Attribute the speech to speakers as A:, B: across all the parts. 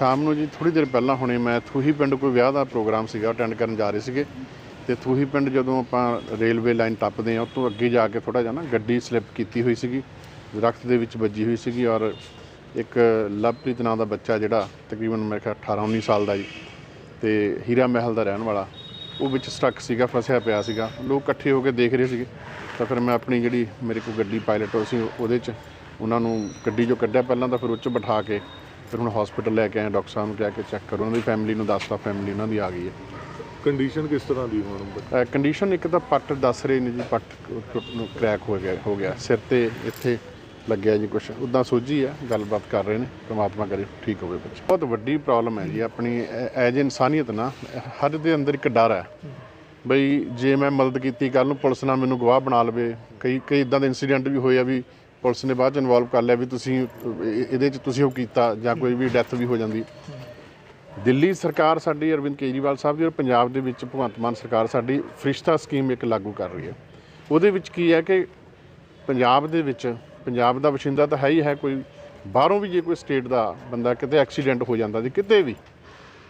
A: ਸ਼ਾਮ ਨੂੰ ਜੀ ਥੋੜੀ ਦੇਰ ਪਹਿਲਾਂ ਹੁਣੇ ਮੈਂ ਥੂਹੀ ਪਿੰਡ ਕੋਈ ਵਿਆਹ ਦਾ ਪ੍ਰੋਗਰਾਮ ਸੀਗਾ ਅਟੈਂਡ ਕਰਨ ਜਾ ਰਹੇ ਸੀਗੇ। ਤੇ ਥੂਹੀ ਪਿੰਡ ਜਦੋਂ ਆਪਾਂ ਰੇਲਵੇ ਲਾਈਨ ਟੱਪਦੇ ਆ ਉਸ ਤੋਂ ਅੱਗੇ ਜਾ ਕੇ ਥੋੜਾ ਜਿਹਾ ਨਾ ਗੱਡੀ ਸਲਿੱਪ ਕੀਤੀ ਹੋਈ ਸੀਗੀ ਦਰਖਤ ਦੇ ਵਿੱਚ ਵੱਜੀ ਹੋਈ ਸੀਗੀ ਔਰ ਇੱਕ ਲਵਪ੍ਰੀਤ ਨਾਂ ਦਾ ਬੱਚਾ ਜਿਹੜਾ ਤਕਰੀਬਨ ਮੇਰੇ ਖਿਆਲ 18 19 ਸਾਲ ਦਾ ਜੀ, ਤੇ ਹੀਰਾ ਮਹਿਲ ਦਾ ਰਹਿਣ ਵਾਲਾ, ਉਹ ਵਿੱਚ ਸਟਕ ਸੀਗਾ, ਫਸਿਆ ਪਿਆ ਸੀਗਾ। ਲੋਕ ਇਕੱਠੇ ਹੋ ਕੇ ਦੇਖ ਰਹੇ ਸੀਗੇ, ਤਾਂ ਫਿਰ ਮੈਂ ਆਪਣੀ ਜਿਹੜੀ ਮੇਰੇ ਕੋਲ ਗੱਡੀ ਪਾਇਲਟ ਹੋ ਸੀ, ਉਹਦੇ 'ਚ ਉਹਨਾਂ ਨੂੰ ਗੱਡੀ 'ਚੋਂ ਕੱਢਿਆ ਪਹਿਲਾਂ ਤਾਂ ਫਿਰ ਉਹ 'ਚ ਬਿਠਾ ਕੇ ਫਿਰ ਹੁਣ ਹਸਪੀਟਲ ਲੈ ਕੇ ਆਏ ਡਾਕਟਰ ਸਾਹਿਬ ਨੂੰ ਕਿਹਾ ਕਿ ਚੈੱਕ ਕਰੋ ਉਹਨਾਂ ਦੀ ਫੈਮਿਲੀ ਨੂੰ ਦੱਸਤਾ ਫੈਮਿਲੀ ਉਹਨਾਂ ਦੀ ਆ ਗਈ ਹੈ।
B: ਕੰਡੀਸ਼ਨ ਕਿਸ ਤਰ੍ਹਾਂ ਦੀ ਹੁਣ?
A: ਕੰਡੀਸ਼ਨ ਇੱਕ ਤਾਂ ਪੱਟ ਦੱਸ ਰਹੇ ਨੇ ਜੀ ਪੱਟ ਕ੍ਰੈਕ ਹੋ ਗਿਆ ਹੋ ਗਿਆ। ਸਿਰ ਤੇ ਇੱਥੇ ਲੱਗਿਆ ਜੀ ਕੁਝ ਉਦਾਂ ਸੋਝੀ ਆ ਗੱਲਬਾਤ ਕਰ ਰਹੇ ਨੇ ਪ੍ਰਮਾਤਮਾ ਕਰੇ ਠੀਕ ਹੋਵੇ ਬੱਚਾ। ਬਹੁਤ ਵੱਡੀ ਪ੍ਰੋਬਲਮ ਹੈ ਜੀ ਆਪਣੀ ਐਜ ਇਨਸਾਨੀਅਤ ਨਾ ਹਰ ਦੇ ਅੰਦਰ ਇੱਕ ਡਰ ਹੈ। ਬਈ ਜੇ ਮੈਂ ਮਦਦ ਕੀਤੀ ਕੱਲ ਨੂੰ ਪੁਲਿਸ ਨਾਲ ਮੈਨੂੰ ਗਵਾਹ ਬਣਾ ਲਵੇ ਕਈ ਕਈ ਇਦਾਂ ਦੇ ਇਨਸੀਡੈਂਟ ਵੀ ਹੋਏ ਆ ਵੀ ਪੁਲਿਸ ਨੇ ਬਾਅਦ ਚ ਇਨਵੋਲਵ ਕਰ ਲਿਆ ਵੀ ਤੁਸੀਂ ਇਹਦੇ ਚ ਤੁਸੀਂ ਉਹ ਕੀਤਾ ਜਾਂ ਕੋਈ ਵੀ ਡੈਥ ਵੀ ਹੋ ਜਾਂਦੀ। ਦਿੱਲੀ ਸਰਕਾਰ ਸਾਡੀ ਅਰਵਿੰਦ ਕੇਜਰੀਵਾਲ ਸਾਹਿਬ ਦੀ ਔਰ ਪੰਜਾਬ ਦੇ ਵਿੱਚ ਭਗਵੰਤ ਮਾਨ ਸਰਕਾਰ ਸਾਡੀ ਫਰਿਸ਼ਤਾ ਸਕੀਮ ਇੱਕ ਲਾਗੂ ਕਰ ਰਹੀ ਹੈ। ਉਹਦੇ ਵਿੱਚ ਕੀ ਹੈ ਕਿ ਪੰਜਾਬ ਦੇ ਵਿੱਚ, ਪੰਜਾਬ ਦਾ ਵਸਿੰਦਾ ਤਾਂ ਹੈ ਹੀ ਹੈ ਕੋਈ, ਬਾਹਰੋਂ ਵੀ ਜੇ ਕੋਈ ਸਟੇਟ ਦਾ ਬੰਦਾ ਕਿਤੇ ਐਕਸੀਡੈਂਟ ਹੋ ਜਾਂਦਾ ਜੀ, ਕਿਤੇ ਵੀ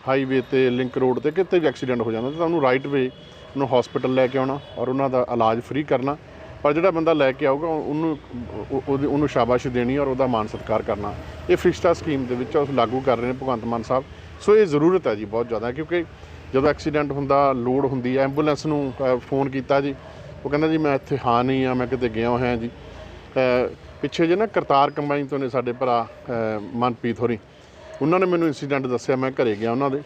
A: ਹਾਈਵੇ ਤੇ ਲਿੰਕ ਰੋਡ ਤੇ ਕਿਤੇ ਵੀ ਐਕਸੀਡੈਂਟ ਹੋ ਜਾਂਦਾ ਤਾਂ ਉਹਨੂੰ ਰਾਈਟ ਵੇ ਉਹਨੂੰ ਹਸਪੀਟਲ ਲੈ ਕੇ ਆਉਣਾ ਔਰ ਉਹਨਾਂ ਦਾ ਇਲਾਜ ਫ੍ਰੀ ਕਰਨਾ। ਪਰ ਜਿਹੜਾ ਬੰਦਾ ਲੈ ਕੇ ਆਊਗਾ ਉਹਨੂੰ ਉਹ- ਉਹਨੂੰ ਸ਼ਾਬਾਸ਼ ਦੇਣੀ ਔਰ ਉਹਦਾ ਮਾਨ ਸਤਿਕਾਰ ਕਰਨਾ। ਇਹ ਫਰਿਸ਼ਤਾ ਸਕੀਮ ਦੇ ਵਿੱਚ ਉਹ ਲਾਗੂ ਕਰ ਰਹੇ ਨੇ ਭਗਵੰਤ ਮਾਨ ਸਾਹਿਬ। ਸੋ ਇਹ ਜ਼ਰੂਰਤ ਹੈ ਜੀ ਬਹੁਤ ਜ਼ਿਆਦਾ, ਕਿਉਂਕਿ ਜਦੋਂ ਐਕਸੀਡੈਂਟ ਹੁੰਦਾ ਲੋਡ ਹੁੰਦੀ ਹੈ। ਐਂਬੂਲੈਂਸ ਨੂੰ ਫੋਨ ਕੀਤਾ ਜੀ। ਉਹ ਕਹਿੰਦਾ ਜੀ, ਮੈਂ ਇੱਥੇ ਹਾਂ ਨਹੀਂ ਆ, ਮੈਂ ਕਿਤੇ ਗਿਆ ਹੋਇਆ ਜੀ। ਪਿੱਛੇ ਜੇ ਨਾ ਕਰਤਾਰ ਕੰਬਾਈਨ ਤੋਂ ਨੇ ਸਾਡੇ ਭਰਾ ਮਨਪ੍ਰੀਤ ਹੋਰੀ। ਉਹਨਾਂ ਨੇ ਮੈਨੂੰ ਇਨਸੀਡੈਂਟ ਦੱਸਿਆ, ਮੈਂ ਘਰੇ ਗਿਆ ਉਹਨਾਂ ਦੇ।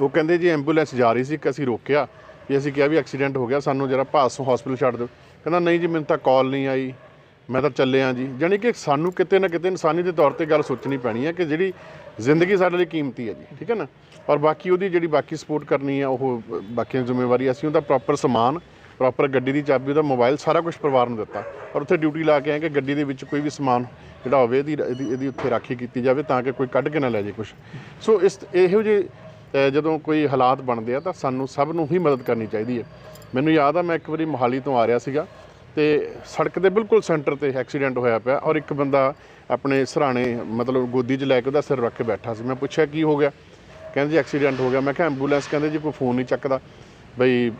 A: ਉਹ ਕਹਿੰਦੇ ਜੀ ਐਂਬੂਲੈਂਸ ਜਾ ਰਹੀ ਸੀ ਕਿ ਅਸੀਂ ਰੋਕਿਆ। ਵੀ ਅਸੀਂ ਕਿਹਾ ਵੀ ਐਕਸੀਡੈਂਟ ਹੋ ਗਿਆ, ਸਾਨੂੰ ਜਰਾ ਭਾਸੋਂ ਹਸਪੀਟਲ ਛੱਡ ਦਿਓ। ਕਹਿੰਦਾ, ਨਹੀਂ ਜੀ, ਮੈਨੂੰ ਤਾਂ ਕਾਲ ਨਹੀਂ ਆਈ। ਮੈਂ ਤਾਂ ਚੱਲਿਆ ਜੀ। ਜਾਣੀ ਕਿ ਸਾਨੂੰ ਕਿਤੇ ਨਾ ਕਿਤੇ ਇਨਸਾਨੀ ਦੇ ਤੌਰ ਤੇ ਗੱਲ ਸੋਚਣੀ ਪੈਣੀ ਹੈ ਕਿ ਜਿਹੜੀ ਜ਼ਿੰਦਗੀ ਸਾਡੇ ਲਈ ਕੀਮਤੀ ਹੈ ਜੀ, ਠੀਕ ਹੈ ਨਾ? ਔਰ ਬਾਕੀ ਉਹਦੀ ਜਿਹੜੀ ਬਾਕੀ ਸਪੋਰਟ ਕਰਨੀ ਹੈ, ਉਹ ਬਾਕੀ ਜ਼ਿੰਮੇਵਾਰੀ ਅਸੀਂ ਉਹਦਾ ਪ੍ਰੋਪਰ ਸਮਾਨ ਪ੍ਰੋਪਰ ਗੱਡੀ ਦੀ ਚਾਬੀ, ਉਹਦਾ ਮੋਬਾਈਲ ਸਾਰਾ ਕੁਝ ਪਰਿਵਾਰ ਨੂੰ ਦਿੱਤਾ। ਔਰ ਉੱਥੇ ਡਿਊਟੀ ਲਾ ਕੇ ਆਏ ਕਿ ਗੱਡੀ ਦੇ ਵਿੱਚ ਕੋਈ ਵੀ ਸਮਾਨ ਜਿਹੜਾ ਹੋਵੇ, ਇਹਦੀ ਇਹਦੀ ਇਹਦੀ ਉੱਥੇ ਰਾਖੀ ਕੀਤੀ ਜਾਵੇ ਤਾਂ ਕਿ ਕੋਈ ਕੱਢ ਕੇ ਨਾ ਲੈ ਜਾਏ ਕੁਝ ਸੋ ਇਸ, ਇਹੋ ਜਿਹੇ ਅ, ਜਦੋਂ ਕੋਈ ਹਾਲਾਤ ਬਣਦੇ ਆ ਤਾਂ ਸਾਨੂੰ ਸਭ ਨੂੰ ਹੀ ਮਦਦ ਕਰਨੀ ਚਾਹੀਦੀ ਹੈ। ਮੈਨੂੰ ਯਾਦ ਆ ਮੈਂ ਇੱਕ ਵਾਰੀ ਮੋਹਾਲੀ ਤੋਂ ਆ ਰਿਹਾ ਸੀਗਾ ਤੇ ਸੜਕ ਦੇ ਬਿਲਕੁਲ ਸੈਂਟਰ ਤੇ ਐਕਸੀਡੈਂਟ ਹੋਇਆ ਪਿਆ ਔਰ ਇੱਕ ਬੰਦਾ ਆਪਣੇ ਸਰਾਣੇ ਮਤਲਬ ਗੋਦੀ 'ਚ ਲੈ ਕੇ ਉਹਦਾ ਸਿਰ ਰੱਖ ਕੇ ਬੈਠਾ ਸੀ। ਮੈਂ ਪੁੱਛਿਆ ਕੀ ਹੋ ਗਿਆ? ਕਹਿੰਦੇ ਜੀ ਐਕਸੀਡੈਂਟ ਹੋ ਗਿਆ। ਮੈਂ ਕਿਹਾ ਐਂਬੂਲੈਂਸ? ਕਹਿੰਦੇ ਜੀ ਕੋਈ ਫੋਨ ਨਹੀਂ ਚੱਕਦਾ। ਬਈ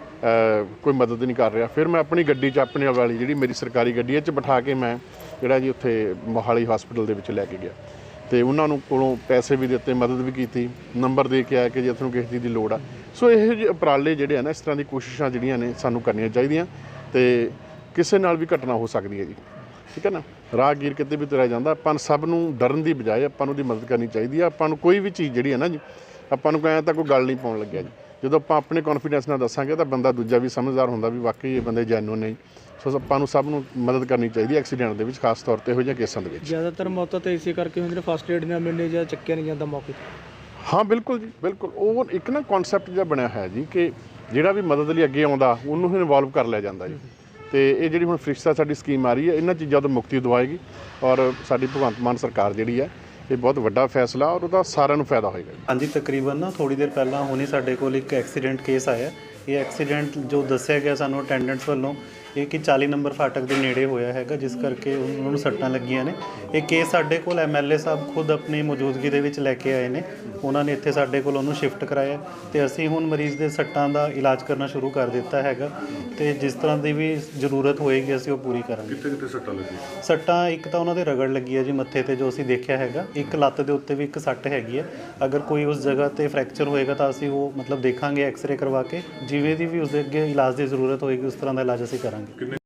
A: ਕੋਈ ਮਦਦ ਨਹੀਂ ਕਰ ਰਿਹਾ। ਫਿਰ ਮੈਂ ਆਪਣੀ ਗੱਡੀ 'ਚ ਆਪਣੇ ਵਾਲੀ ਜਿਹੜੀ ਮੇਰੀ ਸਰਕਾਰੀ ਗੱਡੀ ਹੈ 'ਚ ਬਿਠਾ ਕੇ ਮੈਂ ਜਿਹੜਾ ਜੀ ਉੱਥੇ ਮੋਹਾਲੀ ਹਸਪੀਟਲ ਦੇ ਵਿੱਚ ਲੈ ਕੇ ਗਿਆ। ਤੇ ਉਹਨਾਂ ਨੂੰ ਕੋਲੋਂ ਪੈਸੇ ਵੀ ਦਿੱਤੇ, ਮਦਦ ਵੀ ਕੀਤੀ, ਨੰਬਰ ਦੇ ਕੇ ਆਇਆ ਕਿ ਜੇ ਤੁਹਾਨੂੰ ਕਿਸੇ ਚੀਜ਼ ਦੀ ਲੋੜ ਆ। ਸੋ ਇਹੋ ਜਿਹੇ ਉਪਰਾਲੇ ਜਿਹੜੇ ਆ ਨਾ, ਇਸ ਤਰ੍ਹਾਂ ਦੀ ਕੋਸ਼ਿਸ਼ਾਂ ਜਿਹੜੀਆਂ ਨੇ ਸਾਨੂੰ ਕਰਨੀਆਂ ਚਾਹੀਦੀਆਂ ਤੇ ਕਿਸੇ ਨਾਲ ਵੀ ਘਟਨਾ ਹੋ ਸਕਦੀ ਹੈ ਜੀ। ਠੀਕ ਹੈ ਨਾ? ਰਾਹਗੀਰ ਕਿਤੇ ਵੀ ਤੁਰਿਆ ਜਾਂਦਾ, ਆਪਾਂ ਨੂੰ ਸਭ ਨੂੰ ਡਰਨ ਦੀ ਬਜਾਏ ਆਪਾਂ ਨੂੰ ਉਹਦੀ ਮਦਦ ਕਰਨੀ ਚਾਹੀਦੀ ਹੈ ਆਪਾਂ ਨੂੰ ਕੋਈ ਵੀ ਚੀਜ਼ ਜਿਹੜੀ ਹੈ ਨਾ ਜੀ, ਆਪਾਂ ਨੂੰ ਕਹਿੰਦਾ ਤਾਂ ਕੋਈ ਗੱਲ ਨਹੀਂ ਪਾਉਣ ਲੱਗਿਆ ਜੀ। ਜਦੋਂ ਆਪਾਂ ਆਪਣੇ ਕੌਨਫੀਡੈਂਸ ਨਾਲ ਦੱਸਾਂਗੇ ਤਾਂ ਬੰਦਾ ਦੂਜਾ ਵੀ ਸਮਝਦਾਰ ਹੁੰਦਾ ਵੀ ਵਾਕਈ ਇਹ ਬੰਦੇ ਜੈਨੂਨ ਨੇ ਸੋ ਆਪਾਂ ਨੂੰ ਸਭ ਨੂੰ ਮਦਦ ਕਰਨੀ ਚਾਹੀਦੀ ਹੈ ਐਕਸੀਡੈਂਟ ਦੇ ਵਿੱਚ ਖਾਸ ਤੌਰ ਤੇ ਇਹੋ ਜਿਹੇ ਕੇਸਾਂ ਦੇ ਵਿੱਚ।
C: ਜ਼ਿਆਦਾਤਰ ਮੌਤਾਂ ਤਾਂ ਇਸੇ ਕਰਕੇ ਹੁੰਦੀਆਂ ਨੇ ਫਸਟ ਏਡ ਨਾ ਮਿਲਣੇ ਜਾਂ ਚੱਕਿਆ ਨਹੀਂ ਜਾਂਦਾ ਮੌਕੇ ਤੇ।
A: ਹਾਂ ਬਿਲਕੁਲ ਜੀ ਬਿਲਕੁਲ। ਉਹ ਇੱਕ ਨਾ ਕਨਸੈਪਟ ਜਿਹਾ ਬਣਿਆ ਹੋਇਆ ਜੀ ਕਿ ਜਿਹੜਾ ਵੀ ਮਦਦ ਲਈ ਅੱਗੇ ਆਉਂਦਾ ਉਹਨੂੰ ਹੀ ਇਨਵੋਲਵ ਕਰ ਲਿਆ ਜਾਂਦਾ ਜੀ। ਤੇ ਇਹ ਜਿਹੜੀ ਹੁਣ ਫਰਿਸ਼ਤਾ ਸਾਡੀ ਸਕੀਮ ਆ ਰਹੀ ਹੈ ਇਹਨਾਂ ਚੀਜ਼ਾਂ ਤੋਂ ਮੁਕਤੀ ਦਿਵਾਏਗੀ ਔਰ ਸਾਡੀ ਭਗਵੰਤ ਮਾਨ ਸਰਕਾਰ ਜਿਹੜੀ ਹੈ ਇਹ ਬਹੁਤ ਵੱਡਾ ਫੈਸਲਾ ਔਰ ਉਹਦਾ ਸਾਰਿਆਂ ਨੂੰ ਫਾਇਦਾ ਹੋਏਗਾ।
D: ਹਾਂਜੀ, ਤਕਰੀਬਨ ਨਾ ਥੋੜੀ ਦੇਰ ਪਹਿਲਾਂ ਹੁਣੇ ਸਾਡੇ ਕੋਲ ਇੱਕ ਐਕਸੀਡੈਂਟ ਕੇਸ ਆਇਆ। ਇਹ ਐਕਸੀਡੈਂਟ ਜੋ ਦੱਸਿਆ ਗਿਆ ਸਾਨੂੰ ਅਟੈਂਡੈਂਟਸ ਵੱਲੋਂ ਇਹ ਕਿ 40 ਨੰਬਰ ਫਾਟਕ ਦੇ ਨੇੜੇ ਹੋਇਆ ਹੈਗਾ ਜਿਸ ਕਰਕੇ ਉਹਨਾਂ ਨੂੰ ਸੱਟਾਂ ਲੱਗੀਆਂ ਨੇ। ਇਹ ਕੇਸ ਸਾਡੇ ਕੋਲ ਐਮਐਲਏ ਸਾਹਿਬ ਖੁਦ ਆਪਣੀ ਮੌਜੂਦਗੀ ਦੇ ਵਿੱਚ ਲੈ ਕੇ ਆਏ ਨੇ। ਉਹਨਾਂ ਨੇ ਇੱਥੇ ਸਾਡੇ ਕੋਲ ਉਹਨੂੰ ਸ਼ਿਫਟ ਕਰਾਇਆ ਤੇ ਅਸੀਂ ਹੁਣ ਮਰੀਜ਼ ਦੇ ਸੱਟਾਂ ਦਾ ਇਲਾਜ ਕਰਨਾ ਸ਼ੁਰੂ ਕਰ ਦਿੱਤਾ ਹੈਗਾ ਤੇ ਜਿਸ ਤਰ੍ਹਾਂ ਦੀ ਵੀ ਜ਼ਰੂਰਤ ਹੋਏਗੀ ਅਸੀਂ ਉਹ ਪੂਰੀ ਕਰਾਂਗੇ।
B: ਕਿੱਥੇ ਕਿੱਥੇ ਸੱਟਾਂ ਲੱਗੀ
D: ਸੱਟਾਂ ਇੱਕ ਤਾਂ ਉਹਨਾਂ ਦੇ ਰਗੜ ਲੱਗੀ ਹੈ ਜੀ ਮੱਥੇ ਤੇ ਜੋ ਅਸੀਂ ਦੇਖਿਆ ਹੈਗਾ। ਇੱਕ ਲੱਤ ਦੇ ਉੱਤੇ ਵੀ ਇੱਕ ਸੱਟ ਹੈਗੀ ਹੈ। ਅਗਰ ਕੋਈ ਉਸ ਜਗ੍ਹਾ ਤੇ ਫ੍ਰੈਕਚਰ ਹੋਏਗਾ ਤਾਂ ਅਸੀਂ ਉਹ ਮਤਲਬ ਦੇਖਾਂਗੇ ਐਕਸ-ਰੇ ਕਰਵਾ ਕੇ। ਜਿਵੇਂ ਦੀ ਵੀ ਉਸ ਦੇ ਅੱਗੇ ਇਲਾਜ ਦੀ ਜ਼ਰੂਰਤ ਹੋਏਗੀ ਉਸ ਤਰ੍ਹਾਂ ਦਾ ਇਲਾਜ ਅਸੀਂ ਕਰਾਂਗੇ। Good night.